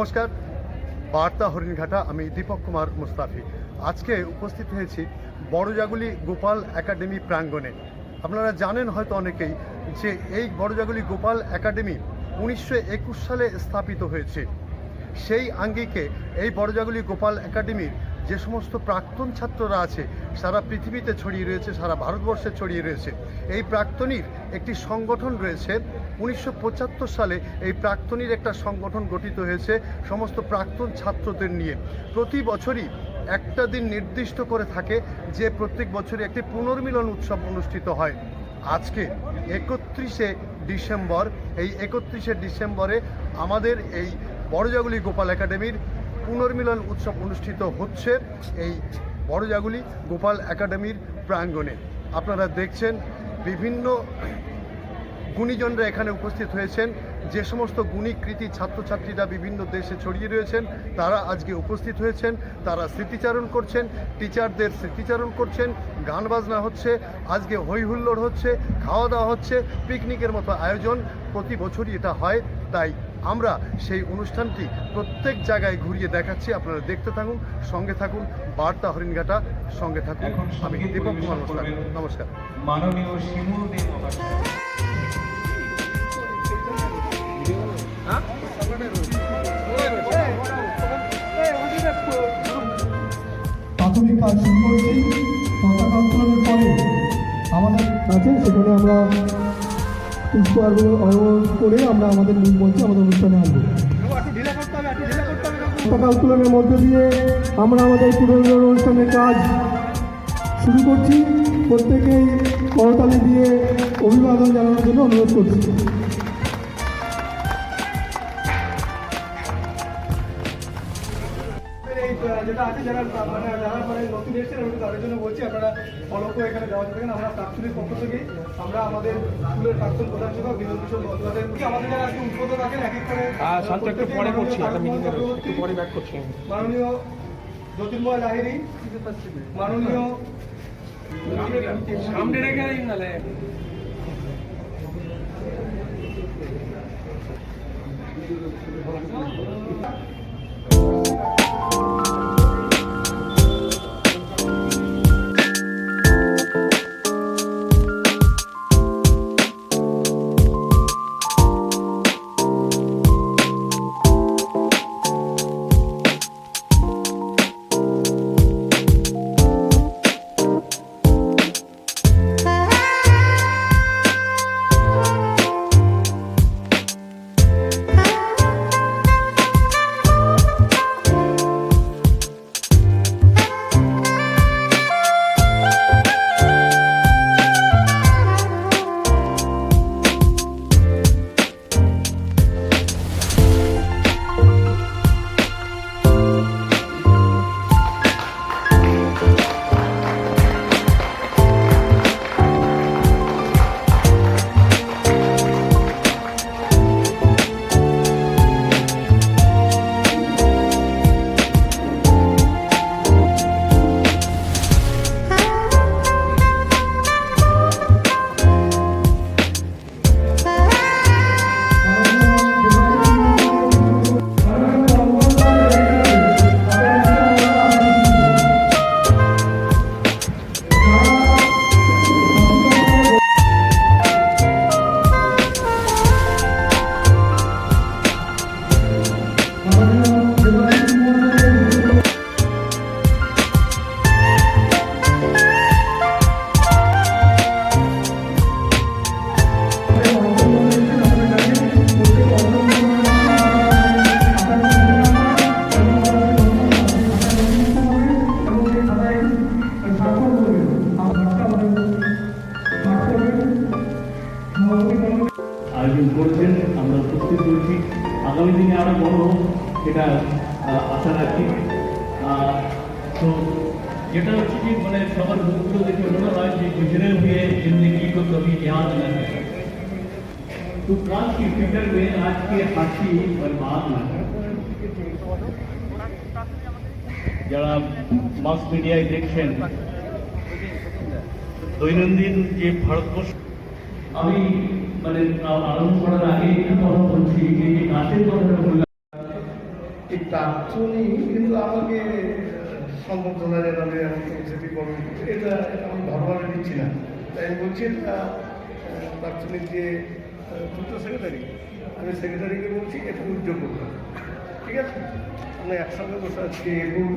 নমস্কার। বার্তা হরিণঘাটা আমি দীপক কুমার মুস্তাফি। আজকে উপস্থিত হয়েছি বড়জাগুলি গোপাল একাডেমি প্রাঙ্গণে। আপনারা জানেন হয়তো অনেকেই যে এই বড়জাগুলি গোপাল একাডেমি উনিশশো একুশ সালে স্থাপিত হয়েছে। সেই আঙ্গিকে এই বড়জাগুলি গোপাল একাডেমির যে সমস্ত প্রাক্তন ছাত্ররা আছে সারা পৃথিবীতে ছড়িয়ে রয়েছে, সারা ভারতবর্ষে ছড়িয়ে রয়েছে। এই প্রাক্তনীর একটি সংগঠন রয়েছে। উনিশশো পঁচাত্তর সালে এই প্রাক্তনীর একটা সংগঠন গঠিত হয়েছে সমস্ত প্রাক্তন ছাত্রদের নিয়ে। প্রতি বছরই একটা দিন নির্দিষ্ট করে থাকে যে প্রত্যেক বছরই একটি পুনর্মিলন উৎসব অনুষ্ঠিত হয়। আজকে একত্রিশে ডিসেম্বর, এই একত্রিশে ডিসেম্বরে আমাদের এই বড়জাগুলি গোপাল একাডেমির পুনর্মিলন উৎসব অনুষ্ঠিত হচ্ছে। এই বড়জাগুলি গোপাল একাডেমির প্রাঙ্গণে। আপনারা দেখছেন বিভিন্ন গুণীজনরা এখানে উপস্থিত হয়েছেন। যে সমস্ত গুণী কৃতি ছাত্রছাত্রীরা বিভিন্ন দেশে ছড়িয়ে রয়েছেন, তারা আজকে উপস্থিত হয়েছেন, তারা স্মৃতিচারণ করছেন, টিচারদের স্মৃতিচারণ করছেন, গান বাজনা হচ্ছে, আজকে হই হুল্লোড় হচ্ছে, খাওয়া দাওয়া হচ্ছে, পিকনিকের মতো আয়োজন প্রতি বছরই এটা হয়, তাই আমরা সেই অনুষ্ঠানটি প্রত্যেক জায়গায় ঘুরিয়ে দেখাচ্ছি। আপনারা দেখতে থাকুন সঙ্গে থাকুন বার্তা হরিণঘাটা সঙ্গে থাকুন। আমি দীপক কুমার পরিবেশন নমস্কার। মাননীয় শিমুল প্রাথমিক কাজ শুরু করেছি। পতাকা উত্তোলনের পরে আমাদের আছে সেখানে আমরা পুষ্পার্ঘ্য অর্পণ করে আমরা আমাদের মূল মঞ্চে আমাদের অনুষ্ঠানে আনব পতাকা উত্তোলনের মধ্যে দিয়ে আমরা আমাদের পুনর্মিলন অনুষ্ঠানের কাজ শুরু করছি। প্রত্যেকেই করতালি দিয়ে অভিবাদন জানানোর জন্য অনুরোধ করছি। যেটা আছে, যারা মানে যারা মানে নতুন এসেছেন আমি তাদের জন্য বলছি আপনারা ফলো করে এখানে দেওয়া থাকেন আমরা প্রাক্তনের পক্ষ থেকে আমরা আমাদের স্কুলের প্রাক্তন প্রধান শিক্ষক বিনোদ কিশোর বন্দ্যোপাধ্যায় কি আমাদের যারা আজকে উদ্বোধক আছেন এক এক করে শান্ত একটু পরে করছি একটা মিটিং একটু পরে ব্যাক করছি। মাননীয় জ্যোতির্ময় লাহিরি মাননীয় সামনে রেখে দিন নালে আগামী দিনে আরো বড় হোক সেটা আহ, আশা রাখি আহ, তো যেটা হচ্ছে কি মানে সবার মুখগুলো দেখে মনে হয় যে गुजरे हुए जिंदगी को कभी याद न करें तो काल की फिक्र में आज के हाथी बर्बाद न करें যারা মাস মিডিয়ায় দেখছেন দৈনন্দিন যে ভারতবর্ষ আমি মানে আরম্ভ করার আগে একটা কথা বলছি, যে নাচের কথাটা বললাম। এই প্রাক্তনই কিন্তু আমাকে সম্বর্ধনা জানাবে আমাকে সেটি করুন এটা এটা আমি ভালোভাবে দিচ্ছি না। তাই আমি বলছি এটা প্রাক্তনীর যে দুটো সেক্রেটারি আমি সেক্রেটারিকে বলছি এটা উদ্যোগ করতে হবে। ঠিক আছে? আমরা একসঙ্গে বসে আজকে এ করব।